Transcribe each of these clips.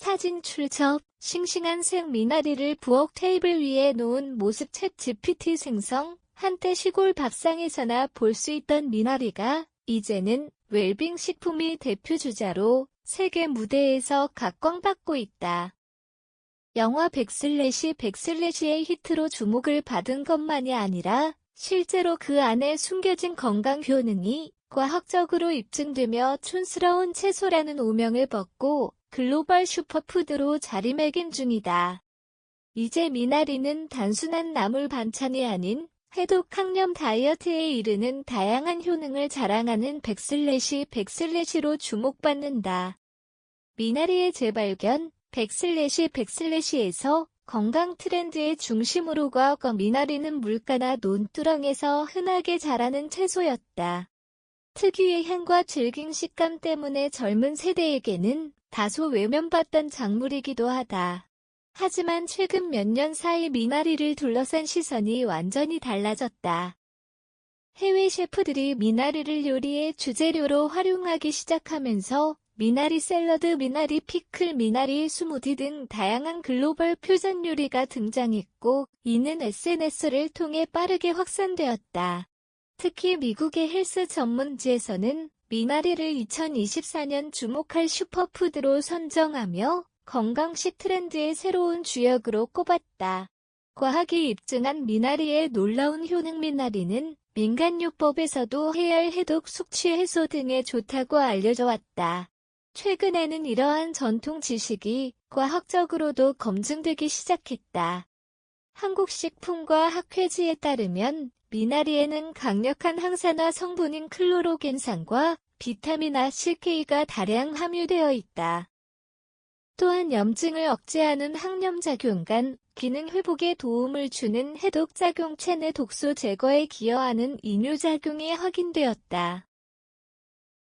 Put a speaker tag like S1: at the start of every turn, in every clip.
S1: 사진 출처, 싱싱한 생 미나리를 부엌 테이블 위에 놓은 모습 챗 GPT 생성, 한때 시골 밥상에서나 볼 수 있던 미나리가 이제는 웰빙 식품의 대표 주자로 세계 무대에서 각광받고 있다. 영화 백슬래시 백슬래시의 히트로 주목을 받은 것만이 아니라 실제로 그 안에 숨겨진 건강 효능이 과학적으로 입증되며 촌스러운 채소라는 오명을 벗고 글로벌 슈퍼푸드로 자리매김 중이다. 이제 미나리는 단순한 나물 반찬이 아닌 해독 항염 다이어트에 이르는 다양한 효능을 자랑하는 백슬래시 백슬래시로 주목받는다. 미나리의 재발견 백슬래시 백슬래시에서 건강 트렌드의 중심으로 과거 미나리는 물가나 논두렁에서 흔하게 자라는 채소였다. 특유의 향과 질긴 식감 때문에 젊은 세대에게는 다소 외면받던 작물이기도 하다. 하지만 최근 몇 년 사이 미나리를 둘러싼 시선이 완전히 달라졌다. 해외 셰프들이 미나리를 요리의 주재료로 활용하기 시작하면서 미나리 샐러드, 미나리 피클, 미나리 스무디 등 다양한 글로벌 퓨전 요리가 등장했고, 이는 SNS를 통해 빠르게 확산되었다. 특히 미국의 헬스 전문지에서는 미나리를 2024년 주목할 슈퍼푸드로 선정하며 건강식 트렌드의 새로운 주역으로 꼽았다. 과학이 입증한 미나리의 놀라운 효능 미나리는 민간요법에서도 해열 해독 숙취 해소 등에 좋다고 알려져 왔다. 최근에는 이러한 전통 지식이 과학적으로도 검증되기 시작했다. 한국식품과 학회지에 따르면 미나리에는 강력한 항산화 성분인 클로로겐산과 비타민 A, CK가 다량 함유되어 있다. 또한 염증을 억제하는 항염작용 간, 기능 회복에 도움을 주는 해독작용 체내 독소 제거에 기여하는 이뇨작용이 확인되었다.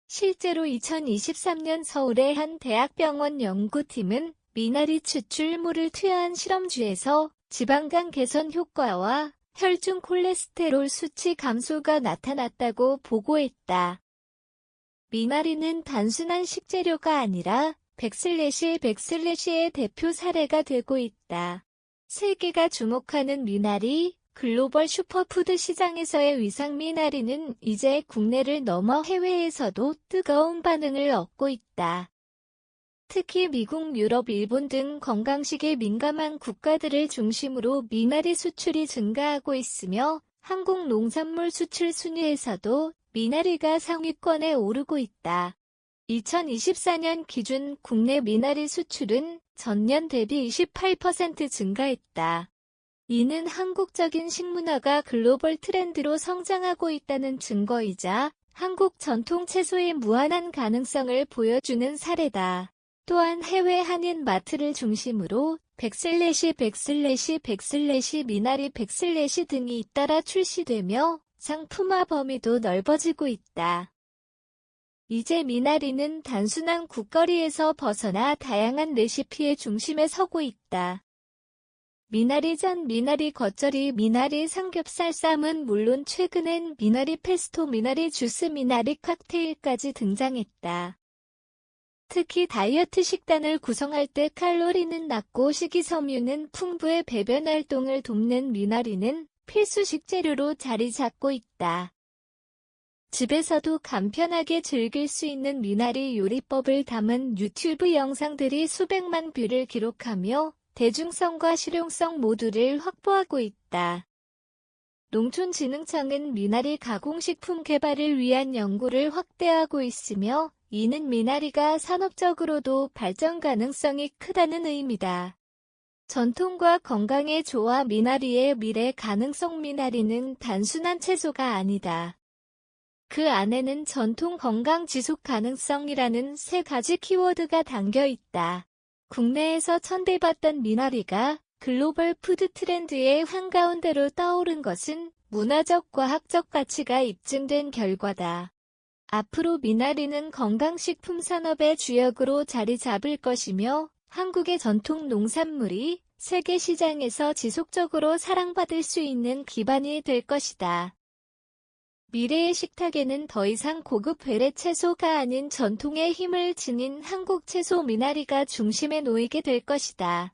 S1: 실제로 2023년 서울의 한 대학병원 연구팀은 미나리 추출물을 투여한 실험주에서 지방간 개선 효과와 혈중 콜레스테롤 수치 감소가 나타났다고 보고했다. 미나리는 단순한 식재료가 아니라 백슬래시 백슬래시의 대표 사례가 되고 있다. 세계가 주목하는 미나리, 글로벌 슈퍼푸드 시장에서의 위상 미나리는 이제 국내를 넘어 해외에서도 뜨거운 반응을 얻고 있다. 특히 미국, 유럽, 일본 등 건강식에 민감한 국가들을 중심으로 미나리 수출이 증가하고 있으며 한국 농산물 수출 순위에서도 미나리가 상위권에 오르고 있다. 2024년 기준 국내 미나리 수출은 전년 대비 28% 증가했다. 이는 한국적인 식문화가 글로벌 트렌드로 성장하고 있다는 증거이자 한국 전통 채소의 무한한 가능성을 보여주는 사례다. 또한 해외 한인 마트를 중심으로 백슬래시 백슬래시 백슬래시 미나리 백슬래시 등이 잇따라 출시되며 상품화 범위도 넓어지고 있다. 이제 미나리는 단순한 국거리에서 벗어나 다양한 레시피의 중심에 서고 있다. 미나리 전, 미나리 겉절이, 미나리 삼겹살 쌈은 물론 최근엔 미나리 페스토, 미나리 주스, 미나리 칵테일까지 등장했다. 특히 다이어트 식단을 구성할 때 칼로리는 낮고 식이섬유는 풍부해 배변 활동을 돕는 미나리는 필수 식재료로 자리 잡고 있다. 집에서도 간편하게 즐길 수 있는 미나리 요리법을 담은 유튜브 영상들이 수백만 뷰를 기록하며 대중성과 실용성 모두를 확보하고 있다. 농촌진흥청은 미나리 가공식품 개발을 위한 연구를 확대하고 있으며 이는 미나리가 산업적으로도 발전 가능성이 크다는 의미다. 전통과 건강의 조화 미나리의 미래 가능성 미나리는 단순한 채소가 아니다. 그 안에는 전통 건강 지속 가능성이라는 세 가지 키워드가 담겨 있다. 국내에서 천대받던 미나리가 글로벌 푸드 트렌드의 한가운데로 떠오른 것은 문화적 과학적 가치가 입증된 결과다. 앞으로 미나리는 건강식품 산업의 주역으로 자리 잡을 것이며 한국의 전통 농산물이 세계 시장에서 지속적으로 사랑받을 수 있는 기반이 될 것이다. 미래의 식탁에는 더 이상 고급 외래 채소가 아닌 전통의 힘을 지닌 한국 채소 미나리가 중심에 놓이게 될 것이다.